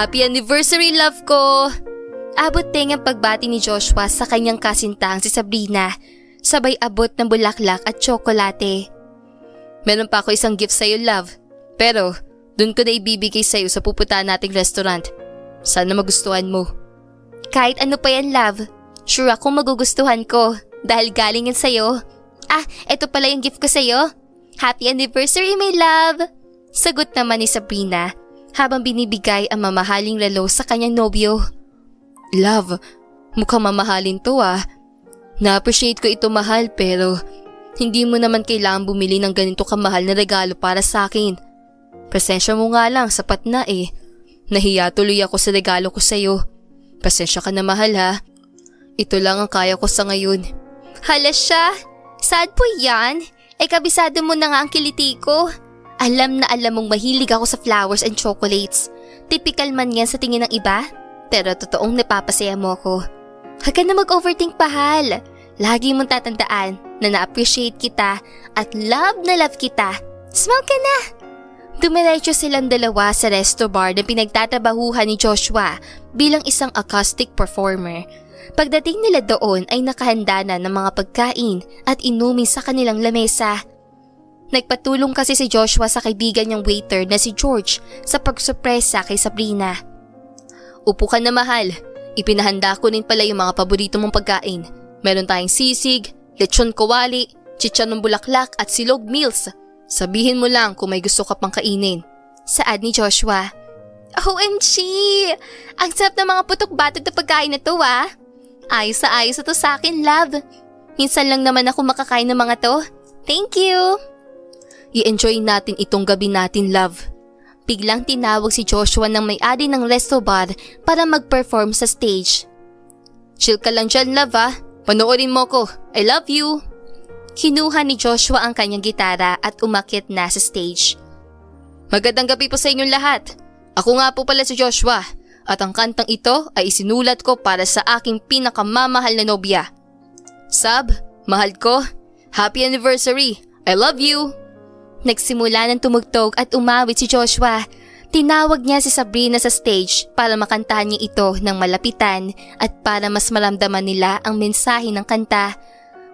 Happy anniversary, love ko! Abot ting ang pagbati ni Joshua sa kanyang kasintang si Sabrina. Sabay abot ng bulaklak at tsokolate. Meron pa ako isang gift sa'yo, love. Pero, dun ko na ibibigay sa'yo sa pupuntahan nating restaurant. Sana magustuhan mo. Kahit ano pa yan, love. Sure akong magugustuhan ko dahil galing yan sa'yo. Ah, eto pala yung gift ko sa'yo. Happy anniversary, my love! Sagot naman ni Sabrina habang binibigay ang mamahaling relo sa kanyang nobyo. Love, mukhang mamahalin to ah. Na-appreciate ko ito mahal pero hindi mo naman kailangan bumili ng ganito kamahal na regalo para sa akin. Presensya mo nga lang, sapat na eh. Nahiya tuloy ako sa regalo ko sa'yo. Pasensya ka na mahal ha. Ito lang ang kaya ko sa ngayon. Hala siya, sad po yan. Eh kabisado mo na nga ang kiliti ko. Alam na alam mong mahilig ako sa flowers and chocolates. Typical man yan sa tingin ng iba. Pero totoong napapasaya mo ako. Huwag ka na mag-overthink pahal. Lagi mong tatandaan na na-appreciate kita at love na love kita. Smile ka na! Dumiretso silang dalawa sa resto bar na pinagtatrabahuhan ni Joshua bilang isang acoustic performer. Pagdating nila doon ay nakahanda na ng mga pagkain at inumin sa kanilang lamesa. Nagpatulong kasi si Joshua sa kaibigan niyang waiter na si George sa pagsupresa kay Sabrina. Upo ka na mahal. Ipinahanda ko din pala yung mga paborito mong pagkain. Meron tayong sisig, lechon kawali, chicharon bulaklak at silog meals. Sabihin mo lang kung may gusto ka pang kainin. Saad ni Joshua. OMG! Ang sarap ng mga putok batog na pagkain na to ah. Ayos sa ayos na to sa akin, love. Minsan lang naman ako makakain ng mga to. Thank you! I-enjoy natin itong gabi natin, love. Biglang tinawag si Joshua ng may-ari ng resto bar para mag-perform sa stage. Chill ka lang dyan, love ah. Panoorin mo ko. I love you. Kinuha ni Joshua ang kanyang gitara at umakyat na sa stage. Magandang gabi po sa inyong lahat. Ako nga po pala si Joshua at ang kantang ito ay isinulat ko para sa aking pinakamamahal na nobya. Sab, mahal ko, happy anniversary. I love you. Nagsimula ng tumugtog at umawit si Joshua. Tinawag niya si Sabrina sa stage para makantahan niya ito ng malapitan at para mas maramdaman nila ang mensahe ng kanta.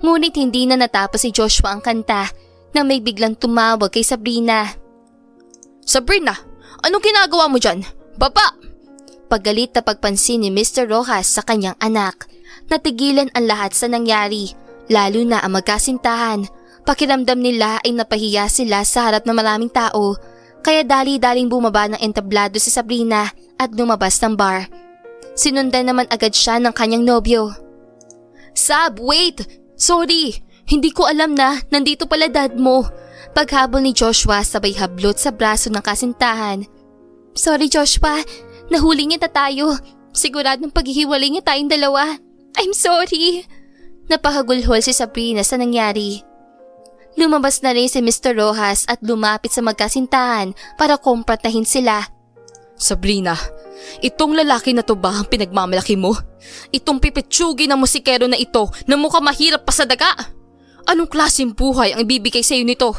Ngunit hindi na natapos si Joshua ang kanta nang may biglang tumawag kay Sabrina. Sabrina, anong ginagawa mo dyan? Baba! Paggalit na pagpansin ni Mr. Rojas sa kanyang anak. Natigilan ang lahat sa nangyari, lalo na ang magkasintahan. Pakiramdam nila ay napahiya sila sa harap ng maraming tao kaya dali-daling bumaba ng entablado si Sabrina at lumabas ng bar. Sinundan naman agad siya ng kanyang nobyo. Sab, wait! Sorry! Hindi ko alam na nandito pala dad mo. Paghabol ni Joshua sabay hablot sa braso ng kasintahan. Sorry Joshua, nahuli niya tayo. Siguradong paghihiwalay niya tayong dalawa. I'm sorry. Napahagulhol si Sabrina sa nangyari. Lumabas na rin si Mr. Rojas at lumapit sa magkasintahan para kompratahin sila. Sabrina, itong lalaki na to ba ang pinagmamalaki mo? Itong pipitsugi na musikero na ito na mukha mahirap pa sa daga? Anong klaseng buhay ang ibibigay sa'yo nito?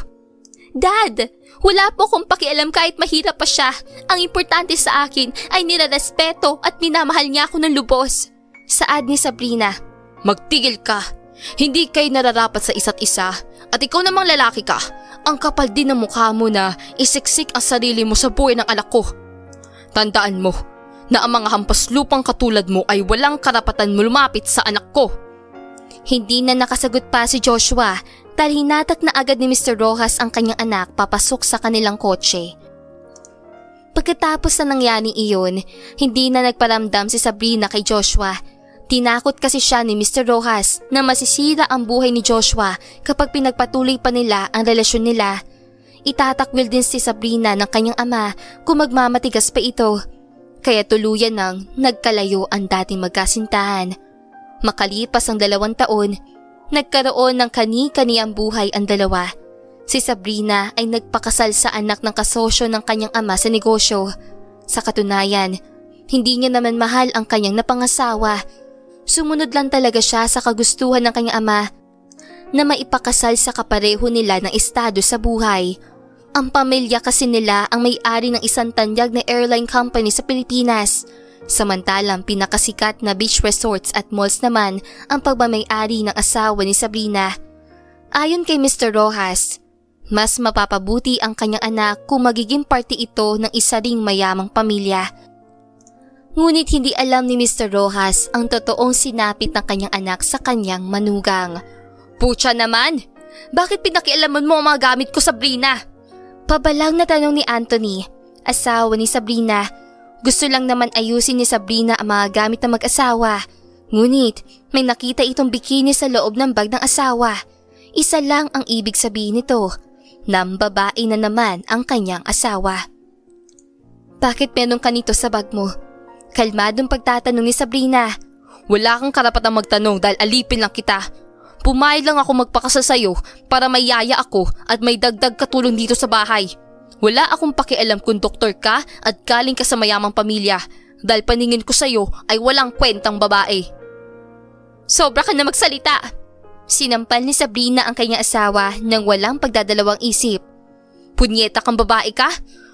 Dad, wala po akong pakialam kahit mahirap pa siya. Ang importante sa akin ay nilarespeto at minamahal niya ako ng lubos. Saad ni Sabrina. Magtigil ka. Hindi kayo nararapat sa isa't isa at ikaw namang lalaki ka. Ang kapal din ng mukha mo na isiksik ang sarili mo sa buhay ng anak ko. Tandaan mo na ang mga hampas lupang katulad mo ay walang karapatan mo lumapit sa anak ko. Hindi na nakasagot pa si Joshua dahil hinatak na agad ni Mr. Rojas ang kanyang anak papasok sa kanilang kotse. Pagkatapos na nangyari iyon, hindi na nagparamdam si Sabrina kay Joshua Tinakot kasi siya ni Mr. Rojas na masisira ang buhay ni Joshua kapag pinagpatuloy pa nila ang relasyon nila. Itatakwil din si Sabrina ng kanyang ama kung magmamatigas pa ito. Kaya tuluyan nang nagkalayo ang dating magkasintahan. Makalipas ang dalawang taon, nagkaroon ng kani-kani ang buhay ang dalawa. Si Sabrina ay nagpakasal sa anak ng kasosyo ng kanyang ama sa negosyo. Sa katunayan, hindi niya naman mahal ang kanyang napangasawa Sumunod lang talaga siya sa kagustuhan ng kanyang ama na maipakasal sa kapareho nila ng estado sa buhay. Ang pamilya kasi nila ang may-ari ng isang tanyag na airline company sa Pilipinas. Samantalang pinakasikat na beach resorts at malls naman ang pagmamay-ari ng asawa ni Sabrina. Ayon kay Mr. Rojas, mas mapapabuti ang kanyang anak kung magiging parte ito ng isa ring mayamang pamilya. Ngunit hindi alam ni Mr. Rojas ang totoong sinapit ng kanyang anak sa kanyang manugang. Pucha naman! Bakit pinakialaman mo ang mga gamit ko, Sabrina? Pabalang na tanong ni Anthony, asawa ni Sabrina. Gusto lang naman ayusin ni Sabrina ang mga gamit ng mag-asawa. Ngunit may nakita itong bikini sa loob ng bag ng asawa. Isa lang ang ibig sabihin nito, nang babae na naman ang kanyang asawa. Bakit meron ka nito sa bag mo? Kalmadong pagtatanong ni Sabrina. Wala kang karapatang magtanong dahil alipin lang kita. Pumayag lang ako magpakasal sa'yo para may yaya ako at may dagdag katulong dito sa bahay. Wala akong pakialam kung doktor ka at galing ka sa mayamang pamilya dahil paningin ko sa'yo ay walang kwentang babae. Sobra ka na magsalita. Sinampal ni Sabrina ang kanyang asawa nang walang pagdadalawang isip. Punyeta kang babae ka?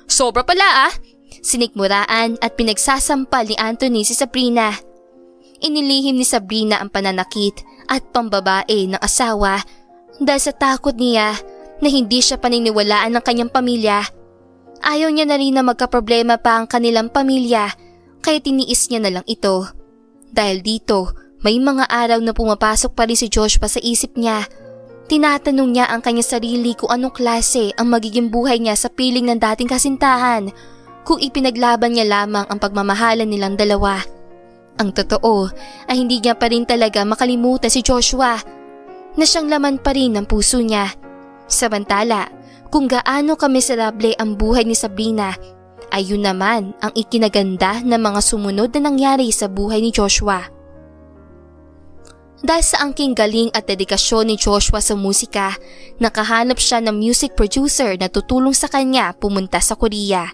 Sobra pala ah! Sinikmuraan at pinagsasampal ni Anthony si Sabrina. Inilihim ni Sabrina ang pananakit at pambabae ng asawa dahil sa takot niya na hindi siya paniniwalaan ng kanyang pamilya. Ayaw niya na rin na magkaproblema pa ang kanilang pamilya kaya tiniis niya na lang ito. Dahil dito, may mga araw na pumapasok pa rin si Joshua sa isip niya. Tinatanong niya ang kanyang sarili kung anong klase ang magiging buhay niya sa piling ng dating kasintahan kung ipinaglaban niya lamang ang pagmamahalan nilang dalawa. Ang totoo ay hindi niya pa rin talaga makalimutan si Joshua na siyang laman pa rin ng puso niya. Samantala, kung gaano kamiserable ang buhay ni Sabrina, ay yun naman ang ikinaganda ng mga sumunod na nangyari sa buhay ni Joshua. Dahil sa angking galing at dedikasyon ni Joshua sa musika, nakahanap siya ng music producer na tutulong sa kanya pumunta sa Korea.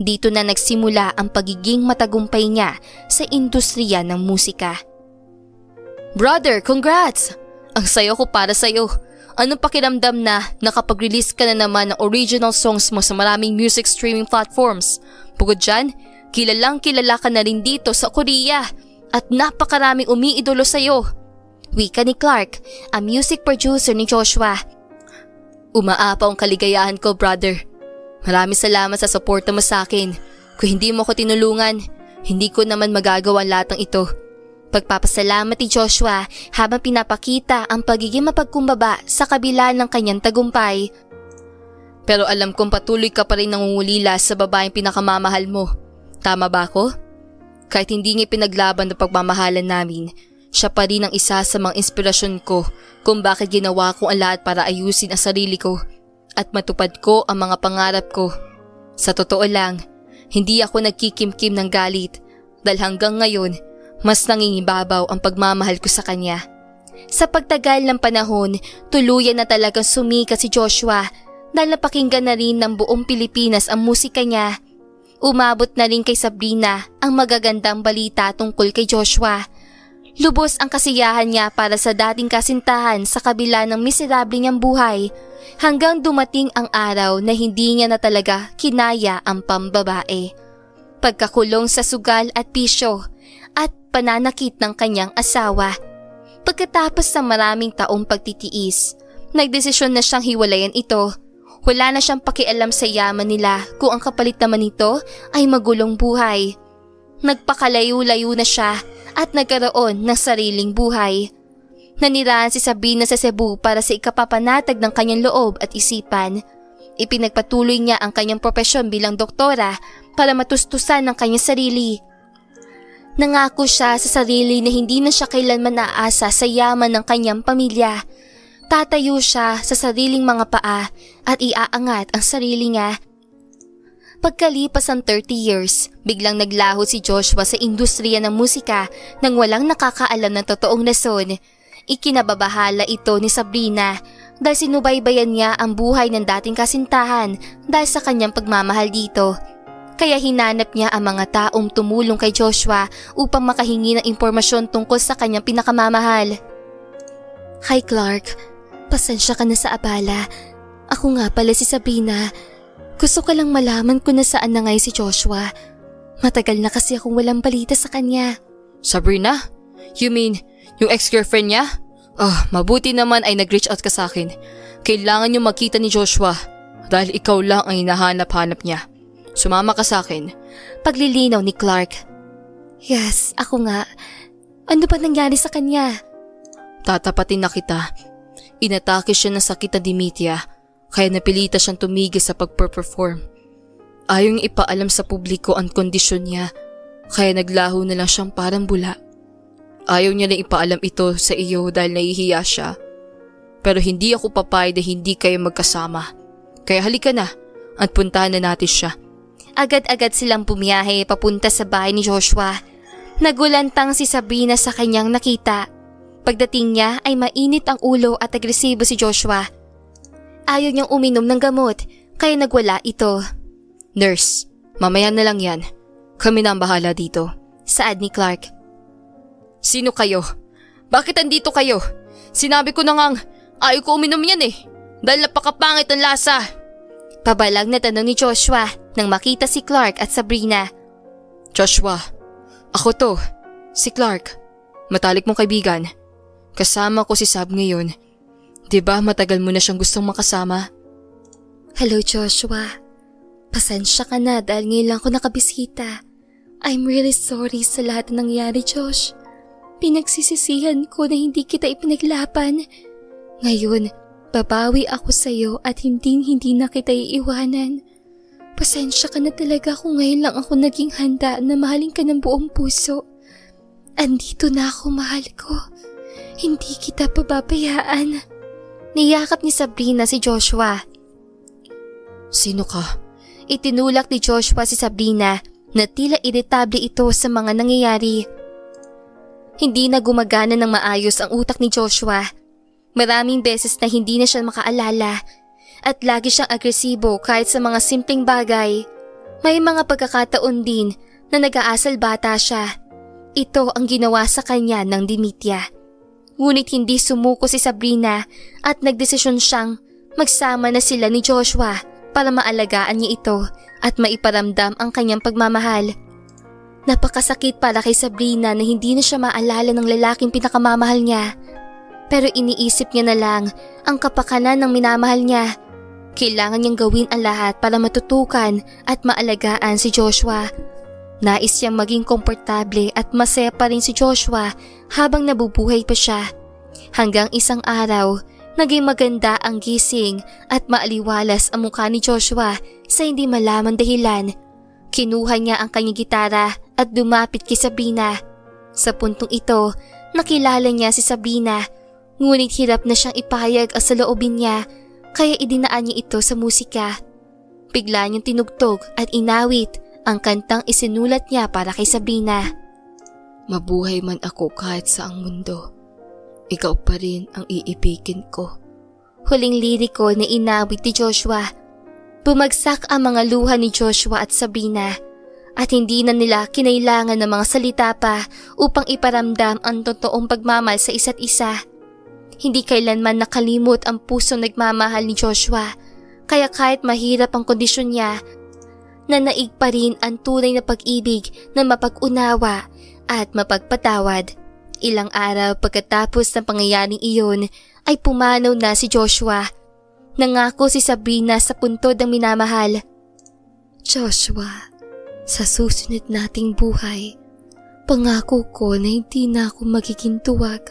Dito na nagsimula ang pagiging matagumpay niya sa industriya ng musika. Brother, congrats! Ang sayo ko para sa'yo. Anong pakiramdam na nakapag-release ka na naman ng original songs mo sa maraming music streaming platforms? Bukod dyan, kilalang kilala ka na rin dito sa Korea at napakaraming umiidolo sa'yo. Wika ni Clark, ang music producer ni Joshua. Umaapaw ang kaligayahan ko, brother. Maraming salamat sa suporta mo sa akin. Kung hindi mo ko tinulungan, hindi ko naman magagawa lahat ng ito. Pagpapasalamat ni Joshua habang pinapakita ang pagiging mapagkumbaba sa kabila ng kanyang tagumpay. Pero alam kong patuloy ka pa rin nangungulila sa babaeng pinakamamahal mo. Tama ba ako? Kahit hindi nga pinaglaban ng pagmamahalan namin, siya pa rin ang isa sa mga inspirasyon ko kung bakit ginawa ko ang lahat para ayusin ang sarili ko at matupad ko ang mga pangarap ko. Sa totoo lang, hindi ako nagkikimkim ng galit dahil hanggang ngayon, mas nangingibabaw ang pagmamahal ko sa kanya. Sa pagtagal ng panahon, tuluyan na talagang sumikat si Joshua dahil napakinggan na rin ng buong Pilipinas ang musika niya. Umabot na rin kay Sabrina ang magagandang balita tungkol kay Joshua. Lubos ang kasiyahan niya para sa dating kasintahan sa kabila ng miserable niyang buhay hanggang dumating ang araw na hindi niya na talaga kinaya ang pambabae. Pagkakulong sa sugal at pisyo at pananakit ng kanyang asawa. Pagkatapos ng maraming taong pagtitiis, nagdesisyon na siyang hiwalayan ito. Wala na siyang pakialam sa yaman nila kung ang kapalit naman nito ay magulong buhay. Nagpakalayo-layo na siya at nagkaroon ng sariling buhay. Nanirahan si Sabrina sa Cebu para sa ikapapanatag ng kanyang loob at isipan. Ipinagpatuloy niya ang kanyang propesyon bilang doktora para matustusan ng kanyang sarili. Nangako siya sa sarili na hindi na siya kailanman naaasa sa yaman ng kanyang pamilya. Tatayo siya sa sariling mga paa at iaangat ang sarili niya. Pagkalipas ng 30 years, biglang naglaho si Joshua sa industriya ng musika nang walang nakakaalam ng totoong rason. Ikinababahala ito ni Sabrina dahil sinubaybayan niya ang buhay ng dating kasintahan dahil sa kanyang pagmamahal dito. Kaya hinanap niya ang mga taong tumulong kay Joshua upang makahingi ng impormasyon tungkol sa kanyang pinakamamahal. Hi Clark, pasensya ka na sa abala. Ako nga pala si Sabrina. Gusto ko lang malaman kung nasaan na ngayon si Joshua. Matagal na kasi akong walang balita sa kanya. Sabrina? You mean, yung ex-girlfriend niya? Ah, mabuti naman ay nag-reach out ka sa akin. Kailangan niyo makita ni Joshua dahil ikaw lang ang hinahanap-hanap niya. Sumama ka sa akin. Paglilinaw ni Clark. Yes, ako nga. Ano ba nangyari sa kanya? Tatapatin na kita. Inatake siya ng sakit na Dimitia, kaya napilita siyang tumigil sa pagper-perform. Niyang ipaalam sa publiko ang kondisyon niya, kaya naglaho na lang siyang parang bula. Ayaw niya na ipaalam ito sa iyo dahil nahihiya siya. Pero hindi ako papayag na hindi kayo magkasama. Kaya halika na at puntahan na natin siya. Agad-agad silang bumiyahe papunta sa bahay ni Joshua. Nagulantang si Sabrina sa kanyang nakita. Pagdating niya ay mainit ang ulo at agresibo si Joshua. Ayaw niyang uminom ng gamot kaya nagwala ito. Nurse, mamaya na lang yan. Kami na ang bahala dito. Saad ni Clark. Sino kayo? Bakit andito kayo? Sinabi ko na ngang ayaw ko uminom yan eh. Dahil napakapangit ang lasa. Pabalag na tanong ni Joshua nang makita si Clark at Sabrina. Joshua, ako to. Si Clark. Matalik mong kaibigan. Kasama ko si Sab ngayon. 'Di ba matagal mo na siyang gustong makasama? Hello Joshua. Pasensya ka na dahil ngayon lang ako nakabisita. I'm really sorry sa lahat na nangyari, Josh. Pinagsisisihan ko na hindi kita ipinaglaban. Ngayon, babawi ako sa'yo at hindi hindi na kita iiwanan. Pasensya ka na talaga kung ngayon lang ako naging handa na mahalin ka ng buong puso. Andito na ako, mahal ko. Hindi kita pababayaan. Niyakap ni Sabrina si Joshua. Sino ka? Itinulak ni Joshua si Sabrina na tila iritable ito sa mga nangyayari. Hindi na gumagana ng maayos ang utak ni Joshua. Maraming beses na hindi na siya makaalala at lagi siyang agresibo kahit sa mga simpleng bagay. May mga pagkakataon din na nag-aasal bata siya. Ito ang ginawa sa kanya ng Dimitya. Ngunit hindi sumuko si Sabrina at nagdesisyon siyang magsama na sila ni Joshua para maalagaan niya ito at maiparamdam ang kanyang pagmamahal. Napakasakit para kay Sabrina na hindi na siya maalala ng lalaking pinakamamahal niya. Pero iniisip niya na lang ang kapakanan ng minamahal niya. Kailangan niyang gawin ang lahat para matutukan at maalagaan si Joshua. Nais siyang maging komportable at masaya pa rin si Joshua habang nabubuhay pa siya. Hanggang isang araw, naging maganda ang gising at maaliwalas ang mukha ni Joshua sa hindi malaman dahilan. Kinuha niya ang kanyang gitara at dumapit kay Sabrina. Sa puntong ito, nakilala niya si Sabrina ngunit hirap na siyang ipahayag ang saloobin niya kaya idinaan niya ito sa musika. Bigla niyang tinugtog at inawit ang kantang isinulat niya para kay Sabrina. Mabuhay man ako kahit sa ang mundo. Ikaw pa rin ang iibigin ko. Huling liriko na inawit ni Joshua. Bumagsak ang mga luha ni Joshua at Sabrina at hindi na nila kinailangan ng mga salita pa upang iparamdam ang totoong pagmamahal sa isa't isa. Hindi kailanman nakalimot ang pusong nagmamahal ni Joshua kaya kahit mahirap ang kondisyon niya, nanaig pa rin ang tunay na pag-ibig na mapag-unawa at mapagpatawad. Ilang araw pagkatapos ng pangyayaring iyon ay pumanaw na si Joshua. Nangako si Sabrina sa puntod ng minamahal. Joshua, sa susunod nating buhay, pangako ko na hindi na ako magiging tuwag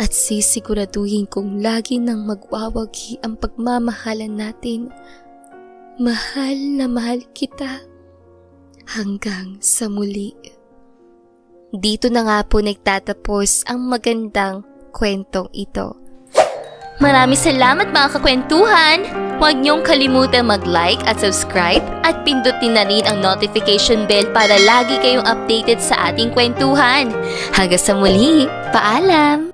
at sisiguraduhin kong lagi nang magwawagi ang pagmamahalan natin. Mahal na mahal kita hanggang sa muli. Dito na nga po nagtatapos ang magandang kwentong ito. Maraming salamat mga kakwentuhan! Huwag niyong kalimutan mag-like at subscribe at pindutin na rin ang notification bell para lagi kayong updated sa ating kwentuhan. Hanggang sa muli, paalam!